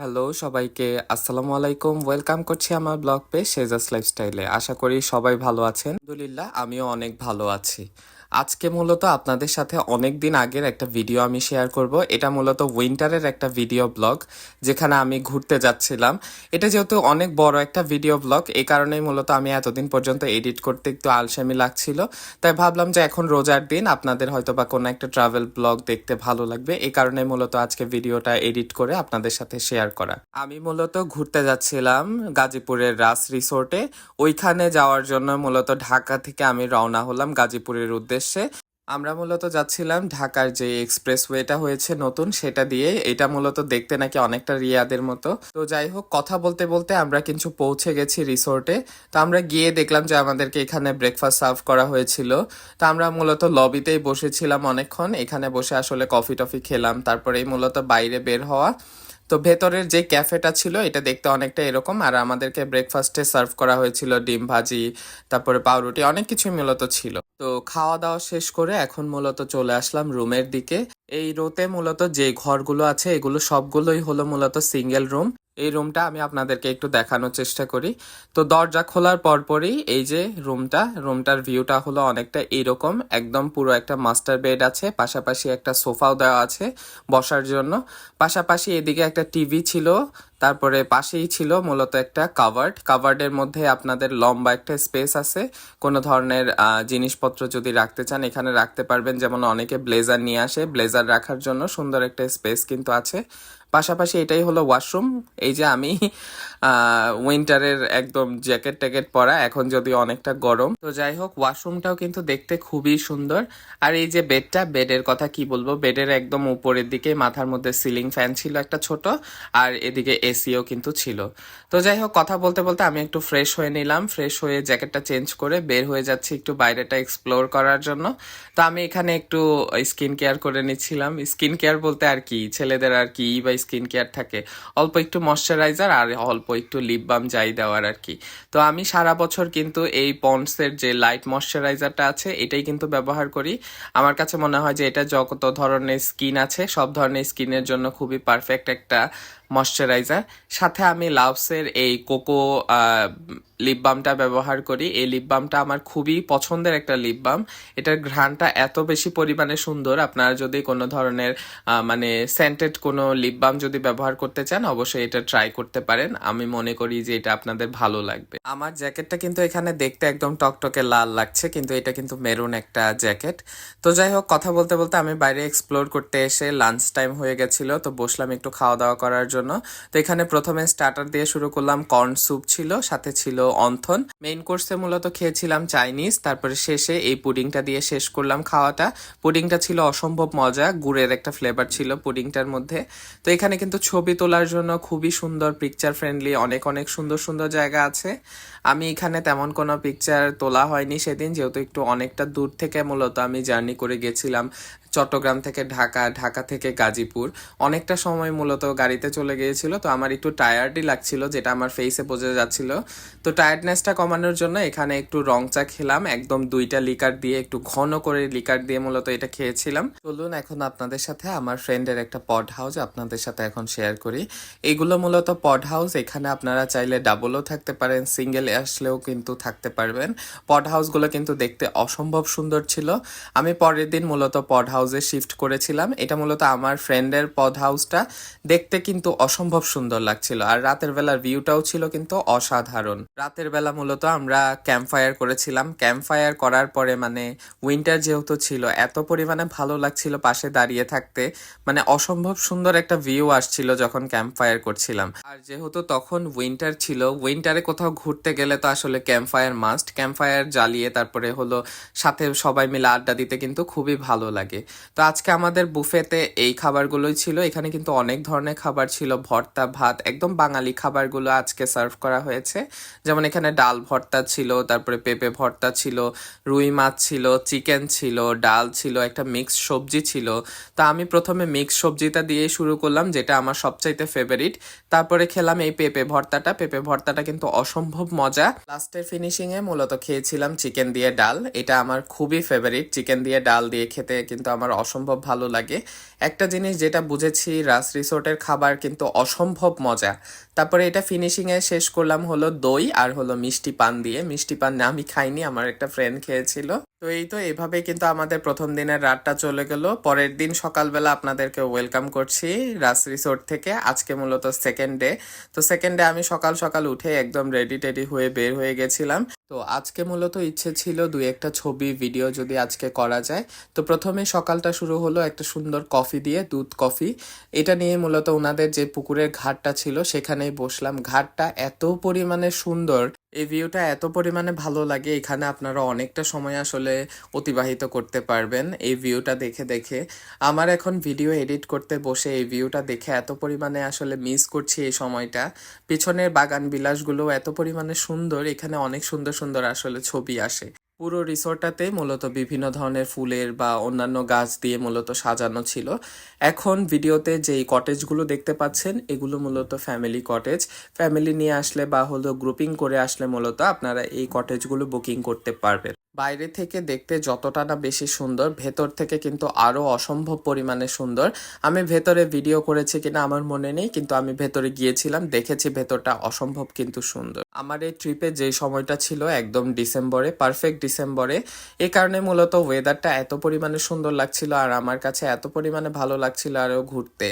Hello সবাইকে, আসসালামু আলাইকুম। ওয়েলকাম করছি আমার ব্লগ পে শেজাস লাইফস্টাইলে আশা করি সবাই ভালো আছেন। আলহামদুলিল্লাহ, আমিও অনেক ভালো আছি। আজকে মূলত আপনাদের সাথে অনেক দিন আগের একটা ভিডিও আমি শেয়ার করব। এটা মূলত উইন্টারের একটা ভিডিও ব্লগ যেখানে আমি ঘুরতে যাচ্ছিলাম। এটা যেহেতু অনেক বড় একটা ভিডিও ব্লগ এই কারণেই মূলত আমি এতদিন পর্যন্ত এডিট করতে একটু আলসেমি লাগছিল। তাই ভাবলাম যে এখন রোজার দিন আপনাদের হয়তো বা কোনো একটা ট্রাভেল ব্লগ দেখতে ভালো লাগবে। এই কারণে মূলত আজকে ভিডিওটা এডিট করে আপনাদের সাথে শেয়ার করা। আমি মূলত ঘুরতে যাচ্ছিলাম গাজীপুরের রাস রিসোর্টে ওইখানে যাওয়ার জন্য মূলত ঢাকা থেকে আমি রওনা হলাম গাজীপুরের উদ্দেশ্যে। আমরা মূলত যাচ্ছিলাম ঢাকার যে এক্সপ্রেসওয়েটা হয়েছে নতুন সেটা দিয়ে। এটা মূলত দেখতে নাকি অনেকটা রিয়াদের মতো। তো যাই হোক, কথা বলতে বলতে আমরা কিন্তু পৌঁছে গেছি রিসোর্টে। তো আমরা গিয়ে দেখলাম যে আমাদেরকে এখানে ব্রেকফাস্ট সার্ভ করা হয়েছিল। তো আমরা মূলত লবিতেই বসেছিলাম অনেকক্ষণ। এখানে বসে আসলে কফি টফি খেলাম, তারপরেই মূলত বাইরে বের হওয়া। তো ভেতরের যে ক্যাফেটা ছিল, এটা দেখতে অনেকটা এরকম। আর আমাদেরকে ব্রেকফাস্টে সার্ভ করা হয়েছিল ডিম ভাজি, তারপরে পাউরুটি, অনেক কিছুই মূলত ছিল। তো খাওয়া দাওয়া শেষ করে এখন মূলত চলে আসলাম রুমের দিকে। এই রোতে মূলত যে ঘরগুলো আছে, এগুলো সবগুলোই হলো মূলত সিঙ্গেল রুম এই রুমটা আমি আপনাদেরকে একটু দেখানোর চেষ্টা করি। তো দরজা খোলার পরপরই এই যে রুমটা রুমটার ভিউটা হলো অনেকটা এরকম। একদম পুরো একটা মাস্টার বেড আছে, পাশাপাশি একটা সোফাও দেওয়া আছে বসার জন্য। পাশাপাশি এদিকে একটা টিভি ছিল তারপরে পাশেই ছিল মূলত একটা কাভার্ড কাভার্ডের মধ্যে আপনাদের লম্বা একটা স্পেস আছে। কোনো ধরনের জিনিসপত্র যদি রাখতে চান, এখানে রাখতে পারবেন। যেমন অনেকে ব্লেজার নিয়ে আসে। ব্লেজার রাখার জন্য সুন্দর একটা স্পেস কিন্তু আছে। পাশাপাশি এটাই হলো ওয়াশরুম এই যে আমি উইন্টারের একদম জ্যাকেট ট্যাকেট পরা, এখন যদি অনেকটা গরম। তো যাই হোক ওয়াশরুমটাও কিন্তু দেখতে খুবই সুন্দর। আর এই যে বেডটা বেডের কথা কি বলব? বেডের একদম উপরের দিকে মাথার মধ্যে সিলিং ফ্যান ছিল একটা ছোট, আর এদিকে এসিও কিন্তু ছিল। তো যাই হোক, কথা বলতে বলতে আমি একটু ফ্রেশ হয়ে নিলাম। ফ্রেশ হয়ে জ্যাকেটটা চেঞ্জ করে বের হয়ে যাচ্ছি একটু বাইরেটা এক্সপ্লোর করার জন্য। তো আমি এখানে একটু স্কিন কেয়ার করে নিচ্ছিলাম। স্কিন কেয়ার বলতে আর কি? ছেলেদের আর কি? বা স্কিন কেয়ার থাকে। অল্প একটু ময়শ্চারাইজার আর অল্প একটু লিপ বাম যাই দেওয়ার আর কি। তো আমি সারা বছর কিন্তু এই পন্ডসের যে লাইট ময়শ্চারাইজারটা আছে, এটাই কিন্তু ব্যবহার করি। আমার কাছে মনে হয় যে এটা যত ধরনের স্কিন আছে, সব ধরনের স্কিনের জন্য খুবই পারফেক্ট একটা ময়শ্চারাইজার সাথে আমি লাভসের এই কোকো লিপ বামটা ব্যবহার করি। এই লিপ বামটা আমার খুবই পছন্দের একটা লিপ বাম এটার ঘ্রাণটা এত বেশি পরিমাণে সুন্দর। আপনারা যদি কোনো ধরনের মানে সেন্টেড কোনো লিপ বাম যদি ব্যবহার করতে চান, অবশ্যই এটা ট্রাই করতে পারেন। আমি মনে করি যে এটা আপনাদের ভালো লাগবে। আমার জ্যাকেটটা কিন্তু এখানে দেখতে একদম টকটকে লাল লাগছে, কিন্তু এটা কিন্তু মেরুন একটা জ্যাকেট। তো যাই হোক, কথা বলতে বলতে আমি বাইরে এক্সপ্লোর করতে এসে লাঞ্চ টাইম হয়ে গেছিল। তো বসলাম একটু খাওয়া দাওয়া করার জন্য। তো এখানে প্রথমে স্টার্টার দিয়ে শুরু করলাম কর্ন স্যুপ ছিল, সাথে ছিল অন্থন। মেইন কোর্সে মূলত খেয়েছিলাম চাইনিজ তারপরে শেষে এই পুডিংটা দিয়ে শেষ করলাম খাওয়াটা। পুডিংটা ছিল অসম্ভব মজা, গুড়ের একটা ফ্লেভার ছিল পুডিংটার মধ্যে। তো এখানে কিন্তু ছবি তোলার জন্য খুবই সুন্দর পিকচার ফ্রেন্ডলি অনেক অনেক সুন্দর সুন্দর জায়গা আছে। আমি এখানে তেমন কোনো পিকচার তোলা হয়নি সেদিন, যেহেতু একটু অনেকটা দূর থেকে মূলত আমি জার্নি করে গেছিলাম চট্টগ্রাম থেকে ঢাকা ঢাকা থেকে গাজীপুর। অনেকটা সময় মূলত গাড়িতে চলে গিয়েছিল, তো আমার একটু টায়ার্ডই লাগছিল, যেটা আমার ফেসে বোঝা যাচ্ছিল। তো টায়ার্ডনেসটা কমানোর জন্য এখানে একটু রং চা খেলাম, একদম দুইটা লিকার দিয়ে, একটু ঘন করে লিকার দিয়ে মূলত এটা খেয়েছিলাম। চলুন এখন আপনাদের সাথে আমার ফ্রেন্ডের একটা পড হাউস আপনাদের সাথে এখন শেয়ার করি। এগুলো মূলত পড হাউস এখানে আপনারা চাইলে ডাবলও থাকতে পারেন সিঙ্গেল আসলেও কিন্তু থাকতে পারবেন। পড হাউসগুলো কিন্তু দেখতে অসম্ভব সুন্দর ছিল। আমি পরের দিন মূলত পড হাউসে শিফট করেছিলাম। এটা মূলত আমার ফ্রেন্ডের পদ হাউসটা দেখতে কিন্তু অসম্ভব সুন্দর লাগছিল। আর রাতের বেলার ভিউটাও ছিল কিন্তু অসাধারণ। রাতের বেলা মূলত আমরা ক্যাম্প ফায়ার করেছিলাম। ক্যাম্প ফায়ার করার পরে মানে উইন্টার যেহেতু ছিল, এত পরিমাণে ভালো লাগছিল পাশে দাঁড়িয়ে থাকতে। মানে অসম্ভব সুন্দর একটা ভিউ আসছিল যখন ক্যাম্প ফায়ার করছিলাম। আর যেহেতু তখন উইন্টার ছিল উইন্টারে কোথাও ঘুরতে গেলে তো আসলে camp fire must camp fire জ্বালিয়ে তারপরে হলো সাথে সবাই মিলে আড্ডা দিতে কিন্তু খুবই ভালো লাগে। তো আজকে আমাদের বুফেতে এই খাবারগুলোই ছিল। এখানে কিন্তু অনেক ধরনের খাবার ছিল। ভর্তা, ভাত, একদম বাঙালি খাবারগুলো আজকে সার্ভ করা হয়েছে। যেমন এখানে ডাল ভর্তা ছিল, তারপরে পেঁপে ভর্তা ছিল, রুই মাছ ছিল, চিকেন ছিল, ডাল ছিল, একটা মিক্স সবজি ছিল। তা আমি প্রথমে মিক্স সবজিটা দিয়ে শুরু করলাম, যেটা আমার সবচাইতে ফেভারিট তারপরে খেলাম এই পেঁপে ভর্তাটা। পেঁপে ভর্তাটা কিন্তু অসম্ভব মজা। লাস্টের ফিনিশিংয়ে মূলত খেয়েছিলাম চিকেন দিয়ে ডাল। এটা আমার খুবই ফেভারিট চিকেন দিয়ে ডাল দিয়ে খেতে কিন্তু আমার অসম্ভব ভালো লাগে। একটা জিনিস যেটা বুঝেছি, রাস রিসোর্টের খাবার কিন্তু অসম্ভব মজা। তারপরে এটা ফিনিশিংয়ে শেষ করলাম হলো দই আর হলো মিষ্টি পান দিয়ে। মিষ্টি পান আমি খাইনি, আমার একটা ফ্রেন্ড খেয়েছিল। তো এই তো এভাবে কিন্তু আমাদের প্রথম দিনের রাতটা চলে গেল। পরের দিন সকালবেলা আপনাদেরকে ওয়েলকাম করছি রাস রিসোর্ট থেকে। আজকে মূলত সেকেন্ড ডে তো সেকেন্ড ডে আমি সকাল সকাল উঠে একদম রেডি টেডি হয়ে বের হয়ে গেছিলাম। তো আজকে মূলত ইচ্ছে ছিল দুই একটা ছবি ভিডিও যদি আজকে করা যায়। তো প্রথমে সকালটা শুরু হলো একটা সুন্দর কফি দিয়ে, দুধ কফি এটা নিয়ে মূলত ওনাদের যে পুকুরের ঘাটটা ছিল, সেখানেই বসলাম। ঘাটটা এত পরিমাণে সুন্দর এই ভিউটা এত পরিমাণে ভালো লাগে, এখানে আপনারা অনেকটা সময় আসলে অতিবাহিত করতে পারবেন এই ভিউটা দেখে দেখে। আমার এখন ভিডিও এডিট করতে বসে এই ভিউটা দেখে এত পরিমাণে আসলে মিস করছি এই সময়টা। পিছনের বাগান বিলাসগুলো এত পরিমাণে সুন্দর, এখানে অনেক সুন্দর সুন্দর আসলে ছবি আসে। পুরো রিসোর্টটাতে মূলত বিভিন্ন ধরনের ফুলের বা অন্যান্য গাছ দিয়ে মূলত সাজানো ছিল। এখন ভিডিওতে যেই কটেজগুলো দেখতে পাচ্ছেন, এগুলো মূলত ফ্যামিলি কটেজ ফ্যামিলি নিয়ে আসলে বা হলো গ্রুপিং করে আসলে মূলত আপনারা এই কটেজগুলো বুকিং করতে পারবেন। বাইরে থেকে দেখতে যতটা না বেশি সুন্দর, ভেতর থেকে কিন্তু আরও অসম্ভব পরিমাণে সুন্দর। আমি ভেতরে ভিডিও করেছি কিনা আমার মনে নেই, কিন্তু আমি ভেতরে গিয়েছিলাম, দেখেছি ভেতরটা অসম্ভব কিন্তু সুন্দর। আমার এই ট্রিপে যে সময়টা ছিল একদম ডিসেম্বরে পারফেক্ট ডিসেম্বরে এই কারণে মূলত ওয়েদারটা এত পরিমাণে সুন্দর লাগছিল আর আমার কাছে এত পরিমাণে ভালো লাগছিল আরও ঘুরতে।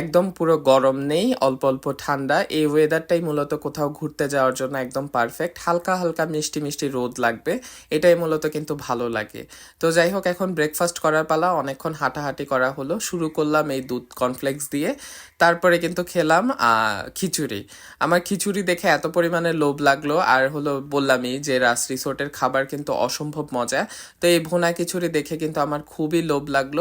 একদম পুরো গরম নেই, অল্প অল্প ঠান্ডা। এই ওয়েদারটাই মূলত কোথাও ঘুরতে যাওয়ার জন্য একদম পারফেক্ট হালকা হালকা মিষ্টি মিষ্টি রোদ লাগবে, এটাই মূলত কিন্তু ভালো লাগে। তো যাই হোক, এখন ব্রেকফাস্ট করার পালা, অনেকক্ষণ হাঁটাহাঁটি করা হলো। শুরু করলাম এই দুধ কর্নফ্লেক্স দিয়ে। তারপরে কিন্তু খেলাম খিচুড়ি। আমার খিচুড়ি দেখে এত পরিমাণে লোভ লাগল। আর হলো বললামই যে রাস রিসোর্টের খাবার কিন্তু অসম্ভব মজা। তো এই ভুনা খিচুড়ি দেখে কিন্তু আমার খুবই লোভ লাগল।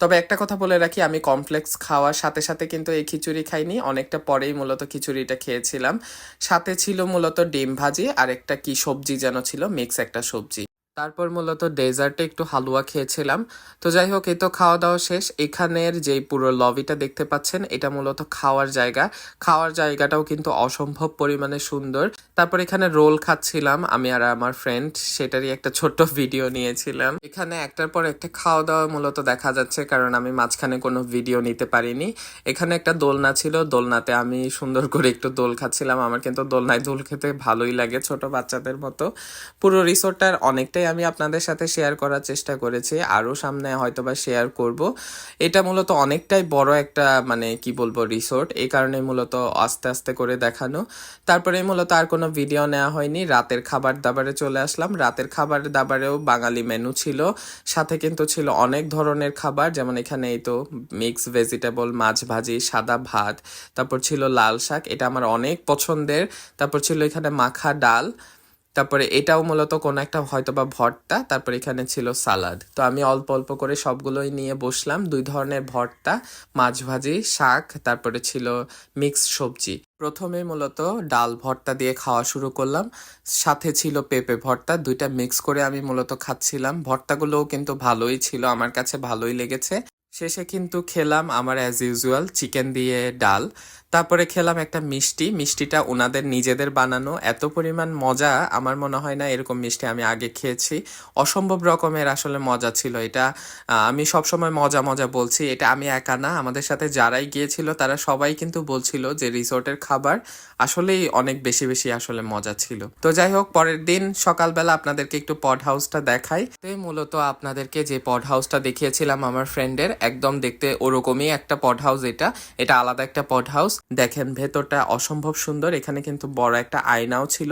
তবে একটা কথা বলে রাখি, আমি কমপ্লেক্স খাওয়ার সাথে সাথে কিন্তু এই খিচুড়ি খাইনি। অনেকটা পরেই মূলত খিচুড়িটা খেয়েছিলাম। সাথে ছিল মূলত ডিম ভাজি আর একটা কি সবজি যেন ছিল মিক্স একটা সবজি। তারপর মূলত ডেজার্টে একটু হালুয়া খেয়েছিলাম। তো যাই হোক, এই তো খাওয়া দাওয়া শেষ। এখানের যে পুরো লবিটা দেখতে পাচ্ছেন, এটা মূলত খাওয়ার জায়গা। খাওয়ার জায়গাটাও কিন্তু অসম্ভব পরিমাণে সুন্দর। তারপর এখানে রোল খাচ্ছিলাম আমি আর আমার ফ্রেন্ড সেটারই একটা ছোট্ট ভিডিও নিয়েছিলাম। এখানে একটার পর একটা খাওয়া দাওয়া মূলত দেখা যাচ্ছে, কারণ আমি মাঝখানে কোনো ভিডিও নিতে পারিনি। এখানে একটা দোলনা ছিল, দোলনাতে আমি সুন্দর করে একটু দোল খাচ্ছিলাম। আমার কিন্তু দোলনায় দোল খেতে ভালোই লাগে ছোট বাচ্চাদের মতো। পুরো রিসোর্টটার অনেকটাই আমি আপনাদের সাথে শেয়ার করার চেষ্টা করেছি। আরও সামনে হয়তোবা শেয়ার করব। এটা মূলত অনেকটাই বড় একটা মানে কি বলব রিসোর্ট এই কারণে মূলত আস্তে আস্তে করে দেখানো। তারপরে মূলত আর কোনো ভিডিও নেওয়া হয়নি। রাতের খাবার দাবারে চলে আসলাম। রাতের খাবার দাবারেও বাঙালি মেনু ছিল। সাথে কিন্তু ছিল অনেক ধরনের খাবার। যেমন এখানে এই তো মিক্স ভেজিটেবল মাছ ভাজি, সাদা ভাত। তারপর ছিল লাল শাক। এটা আমার অনেক পছন্দের। তারপর ছিল এখানে মাখা ডাল। তারপরে এটাও মূলত কোনো একটা হয়তো বা ভর্তা, তারপর এখানে ছিল সালাদ। তো আমি অল্প অল্প করে সবগুলোই নিয়ে বসলাম, দুই ধরনের ভর্তা, মাছ ভাজি, শাক, তারপরে ছিল মিক্স সবজি। প্রথমে মূলত ডাল ভর্তা দিয়ে খাওয়া শুরু করলাম, সাথে ছিল পেঁপে ভর্তা, দুইটা মিক্স করে আমি মূলত খাচ্ছিলাম। ভর্তাগুলোও কিন্তু ভালোই ছিল, আমার কাছে ভালোই লেগেছে। শেষে কিন্তু খেলাম আমার অ্যাজ ইউজুয়াল চিকেন দিয়ে ডাল। তারপরে খেলাম একটা মিষ্টি। মিষ্টিটা ওনাদের নিজেদের বানানো। এত পরিমাণ মজা, আমার মনে হয় না এরকম মিষ্টি আমি আগে খেয়েছি। অসম্ভব রকমের আসলে মজা ছিল এটা। আমি সবসময় মজা মজা বলছি, এটা আমি একা না, আমাদের সাথে যারাই গিয়েছিল তারা সবাই কিন্তু বলছিল যে রিসোর্টের খাবার আসলেই অনেক বেশি বেশি আসলে মজা ছিল। তো যাই হোক, পরের দিন সকালবেলা আপনাদেরকে একটু পড হাউসটা দেখাই। তো মূলত আপনাদেরকে যে পড হাউসটা দেখিয়েছিলাম আমার ফ্রেন্ডের একদম দেখতে ওরকমই একটা পড হাউস এটা। এটা আলাদা একটা পড হাউস দেখেন, ভেতরটা অসম্ভব সুন্দর। এখানে কিন্তু বড় একটা আয়নাও ছিল।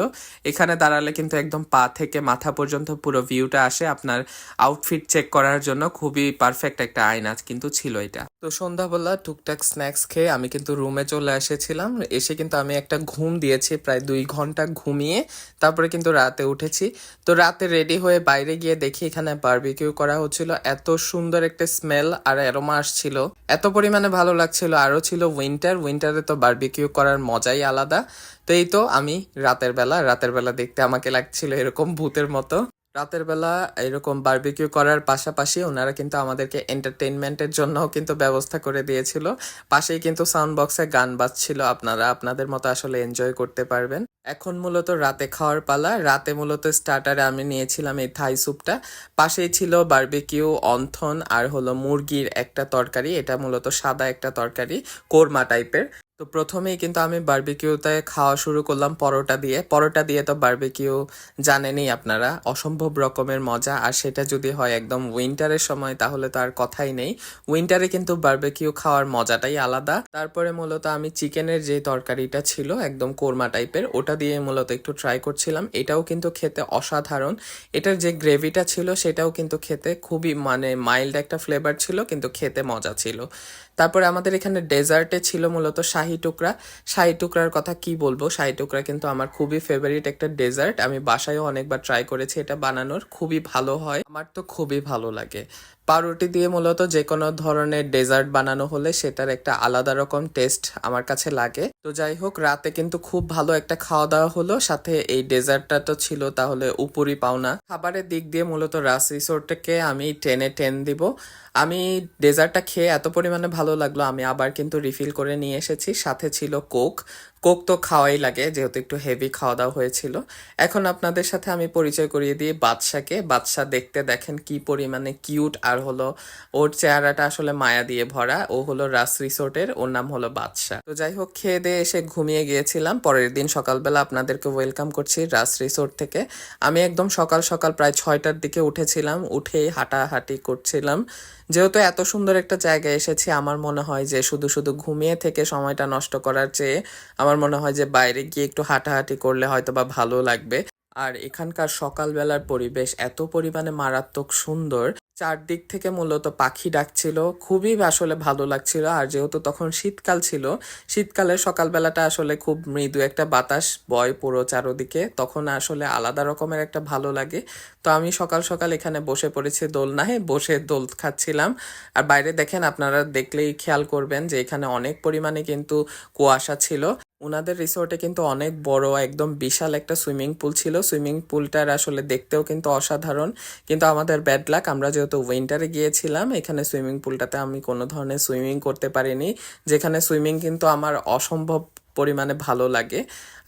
এখানে দাঁড়ালে কিন্তু একদম পা থেকে মাথা পর্যন্ত পুরো ভিউটা আসে আপনার আউটফিট চেক করার জন্য। খুবই পারফেক্ট একটা আয়না কিন্তু ছিল এটা। তো সন্ধ্যাবেলা টুকটাক স্ন্যাক্স খেয়ে আমি কিন্তু রুমে চলে এসেছিলাম। এসে কিন্তু আমি একটা ঘুম দিয়েছি, প্রায় দুই ঘণ্টা ঘুমিয়ে তারপরে কিন্তু রাতে উঠেছি। তো রাতে রেডি হয়ে বাইরে গিয়ে দেখি এখানে বারবিকিউ করা হচ্ছিল। এত সুন্দর একটা স্মেল আর অ্যারোমা আসছিল এত পরিমাণে ভালো লাগছিল, আরও ছিল উইন্টার উইন্টারে তো বার্বিকিউ করার মজাই আলাদা। তো এই তো আমি রাতের বেলা রাতের বেলা দেখতে আমাকে লাগছিল এরকম ভূতের মতো। রাতের বেলা এরকম বার্বিকিউ করার পাশাপাশি ওনারা কিন্তু আমাদেরকে এন্টারটেইনমেন্টের জন্যও কিন্তু ব্যবস্থা করে দিয়েছিল। পাশেই কিন্তু সাউন্ড বক্সে গান বাজছিল, আপনারা, আপনাদের মতো আসলে এনজয় করতে পারবেন। এখন মূলত রাতে খাওয়ার পালা। রাতে মূলত স্টার্টারে আমি নিয়েছিলাম এই থাই স্যুপটা। পাশেই ছিল বার্বিকিউ অন্থন আর হলো মুরগির একটা তরকারি। এটা মূলত সাদা একটা তরকারি, কোরমা টাইপের তো প্রথমেই কিন্তু আমি বারবিকিউতে খাওয়া শুরু করলাম পরোটা দিয়ে। পরোটা দিয়ে তো বারবিকিউ জানেনই আপনারা, অসম্ভব রকমের মজা। আর সেটা যদি হয় একদম উইন্টারের সময়, তাহলে তো আর কথাই নেই। উইন্টারে কিন্তু বারবিকিউ খাওয়ার মজাটাই আলাদা। তারপরে মূলত আমি চিকেনের যে তরকারিটা ছিল, একদম কোরমা টাইপের, ওটা দিয়ে মূলত একটু ট্রাই করছিলাম। এটাও কিন্তু খেতে অসাধারণ। এটার যে গ্রেভিটা ছিল, সেটাও কিন্তু খেতে খুবই মানে মাইল্ড একটা ফ্লেভার ছিল, কিন্তু খেতে মজা ছিল। তারপরে আমাদের এখানে ডেজার্টে ছিল মূলত শাহি টুকরা। শাহি টুকরার কথা কি বলব? শাহি টুকরা কিন্তু আমার খুবই ফেভারিট একটা ডেজার্ট আমি বাসায়ও অনেকবার ট্রাই করেছি এটা বানানোর। খুবই ভালো হয়। আমার তো খুবই ভালো লাগে। পাউরুটি দিয়ে মূলত যে কোনো ধরনের ডেজার্ট বানানো হলে সেটার একটা আলাদা রকম টেস্ট আমার কাছে লাগে। তো যাই হোক, রাতে কিন্তু খুব ভালো একটা খাওয়া দাওয়া হলো। সাথে এই ডেজার্টটা তো ছিল তাহলে উপরি পাওনা। খাবারের দিক দিয়ে মূলত রাস রিসোর্টকে আমি টেনে টেন দিব। আমি ডেজার্টটা খেয়ে এত পরিমাণে ভালো লাগল, আমি আবার কিন্তু রিফিল করে নিয়ে এসেছি। সাথে ছিল কোক। কোক তো খাওয়াই লাগে, যেহেতু একটু হেভি খাওয়া দাওয়া হয়েছিল। এখন আপনাদের সাথে আমি পরিচয় করিয়ে দিই বাদশাকে। বাদশা দেখতে দেখেন কি পরিমাণে কিউট আর হলো ওর চেহারাটা আসলে মায়া দিয়ে ভরা। ও হলো রাস রিসোর্টের, ওর নাম হলো বাদশা। তো যাই হোক, খেয়ে দিয়ে এসে ঘুমিয়ে গিয়েছিলাম। পরের দিন সকালবেলা আপনাদেরকে ওয়েলকাম করছি রাস রিসোর্ট থেকে। আমি একদম সকাল সকাল প্রায় ছয়টার দিকে উঠেছিলাম, উঠেই হাঁটাহাঁটি করছিলাম। যেহেতু এত সুন্দর একটা জায়গায় এসেছি, আমার মনে হয় যে শুধু শুধু ঘুমিয়ে থেকে সময়টা নষ্ট করার চেয়ে আমার মনে হয় যে বাইরে গিয়ে একটু হাঁটাহাঁটি করলে হয়তো বা ভালো লাগবে। আর এখানকার সকালবেলার পরিবেশ এত পরিমাণে মারাত্মক সুন্দর চারদিক থেকে মূলত পাখি ডাকছিল। খুবই আসলে ভালো লাগছিল। আর যেহেতু তখন শীতকাল ছিল, শীতকালে সকালবেলাটা আসলে খুব মৃদু একটা বাতাস, বয় পুরো চারোদিকে। তখন আসলে আলাদা রকমের একটা ভালো লাগে। তো আমি সকাল সকাল এখানে বসে পড়েছি দোলনায়, বসে দোল খাচ্ছিলাম। আর বাইরে দেখেন, আপনারা দেখলেই খেয়াল করবেন যে এখানে অনেক পরিমাণে কিন্তু কুয়াশা ছিল। ওনাদের রিসোর্টে কিন্তু অনেক বড়, একদম বিশাল একটা সুইমিং পুল ছিল। সুইমিং পুলটার আসলে দেখতেও কিন্তু অসাধারণ। কিন্তু আমাদের ব্যাড লাক, আমরা যেহেতু উইন্টারে গিয়েছিলাম, এখানে সুইমিং পুলটাতে আমি কোনো ধরনের সুইমিং করতে পারিনি। যেখানে সুইমিং কিন্তু আমার অসম্ভব পরিমাণে ভালো লাগে।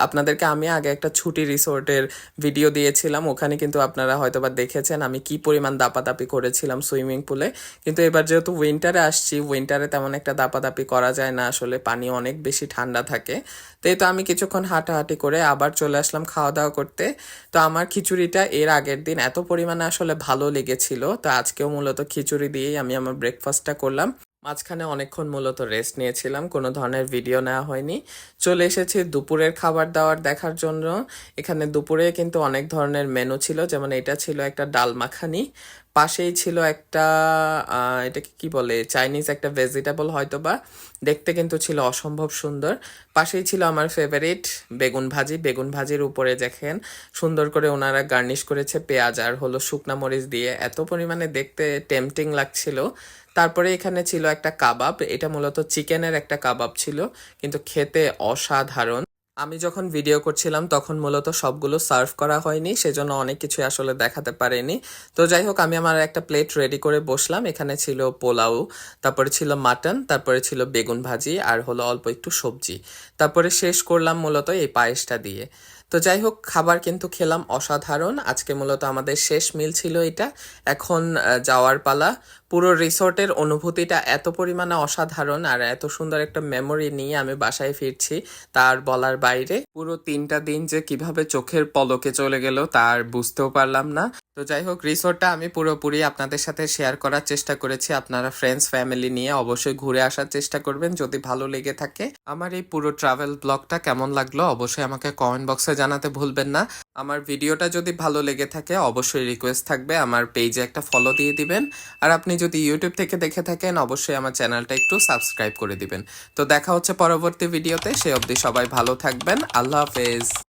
আপনাদেরকে আমি আগে একটা ছুটি রিসোর্টের ভিডিও দিয়েছিলাম, ওখানে কিন্তু আপনারা হয়তো বা দেখেছেন আমি কি পরিমাণ দাপাদাপি করেছিলাম সুইমিং পুলে। কিন্তু এবার যেহেতু উইন্টারে আসছি, উইন্টারে তেমন একটা দাপাদাপি করা যায় না, আসলে পানি অনেক বেশি ঠান্ডা থাকে। তো এই তো আমি কিছুক্ষণ হাঁটাহাঁটি করে আবার চলে আসলাম খাওয়া দাওয়া করতে। তো আমার খিচুড়িটা এর আগের দিন এত পরিমাণে আসলে ভালো লেগেছিল, তো আজকেও মূলত খিচুড়ি দিয়েই আমি আমার ব্রেকফাস্টটা করলাম। মাঝখানে অনেকক্ষণ মূলত রেস্ট নিয়েছিলাম, কোনো ধরনের ভিডিও নেওয়া হয়নি। চলে এসেছি দুপুরের খাবার দাবার দেখার জন্য। এখানে দুপুরে কিন্তু অনেক ধরনের মেনু ছিল, যেমন এটা ছিল একটা ডাল মাখানি, পাশেই ছিল একটা এটাকে কি বলে চাইনিজ একটা ভেজিটেবল হয়তো বা দেখতে কিন্তু ছিল অসম্ভব সুন্দর। পাশেই ছিল আমার ফেভারিট বেগুন ভাজি। বেগুন ভাজির উপরে দেখেন, সুন্দর করে ওনারা গার্নিশ করেছে পেঁয়াজ আর হলো শুকনা মরিচ দিয়ে। এত পরিমাণে দেখতে টেম্পটিং লাগছিল। তারপরে এখানে ছিল একটা কাবাব। এটা মূলত চিকেনের একটা কাবাব ছিল, কিন্তু খেতে অসাধারণ। আমি যখন ভিডিও করছিলাম, তখন মূলত সবগুলো সার্ভ করা হয়নি, সেজন্য অনেক কিছু আসলে দেখাতে পারেনি। তো যাই হোক, আমি আমার একটা প্লেট রেডি করে বসলাম। এখানে ছিল পোলাও, তারপরে ছিল মাটন তারপরে ছিল বেগুন ভাজি, আর হলো অল্প একটু সবজি। তারপরে শেষ করলাম মূলত এই পায়েসটা দিয়ে। তো যাই হোক, খাবার কিন্তু খেলাম অসাধারণ। আজকে মূলত আমাদের শেষ মিল ছিল এটা। এখন যাওয়ার পালা। পুরো রিসোর্টের অনুভূতিটা এত পরিমাণে অসাধারণ আর এত সুন্দর একটা মেমোরি নিয়ে আমি বাসায় ফিরছি তার বলার বাইরে। পুরো তিনটা দিন যে কীভাবে চোখের পলকে চলে গেল তার বুঝতেও পারলাম না। তো যাই হোক, রিসোর্টটা আমি পুরোপুরি আপনাদের সাথে শেয়ার করার চেষ্টা করেছি। আপনারা ফ্রেন্ডস ফ্যামিলি নিয়ে অবশ্যই ঘুরে আসার চেষ্টা করবেন যদি ভালো লেগে থাকে। আমার এই পুরো ট্রাভেল ব্লগটা কেমন লাগল অবশ্যই আমাকে কমেন্ট বক্সে জানাতে ভুলবেন না। আমার ভিডিওটা যদি ভালো লেগে থাকে, অবশ্যই রিকোয়েস্ট থাকবে। আমার পেজে একটা ফলো দিয়ে দিবেন। আর আপনি যদি ইউটিউব থেকে দেখে থাকেন, অবশ্যই আমার চ্যানেলটা একটু সাবস্ক্রাইব করে দিবেন। তো দেখা হচ্ছে পরবর্তী ভিডিওতে সে অবধি সবাই ভালো থাকবেন। আল্লাহ হাফেজ।